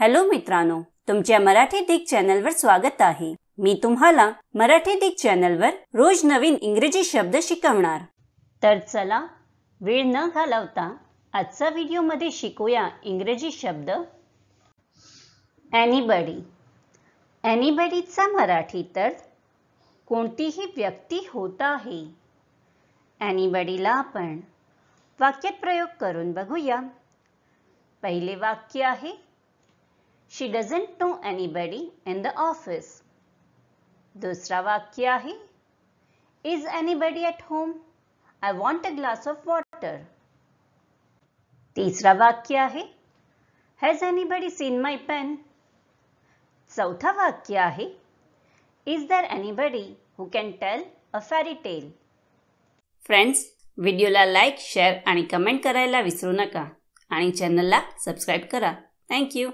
Hello मित्रांनो तुमच्या मराठी दिग चॅनलवर स्वागत आहे. मी तुम्हाला मराठी दिग चॅनलवर रोज नवीन इंग्रजी शब्द शिकवणार. तर चला वेळ न घालवता आजचा व्हिडिओमध्ये शिकूया इंग्रजी शब्द. एनिबडी एनिबडीचा मराठी तर कोणतीही व्यक्ती होत आहे. एनिबडीला आपण वाक्यात प्रयोग करून बघूया. पहिले वाक्य आहे she doesn't know anybody in the office दुसरा वाक्य आहे is anybody at home I want a glass of water तिसरा वाक्य आहे has anybody seen my pen चौथा वाक्य आहे is there anybody who can tell a fairy tale friends व्हिडिओला लाईक शेअर आणि कमेंट करायला विसरू नका आणि चॅनलला सबस्क्राईब करा थँक्यू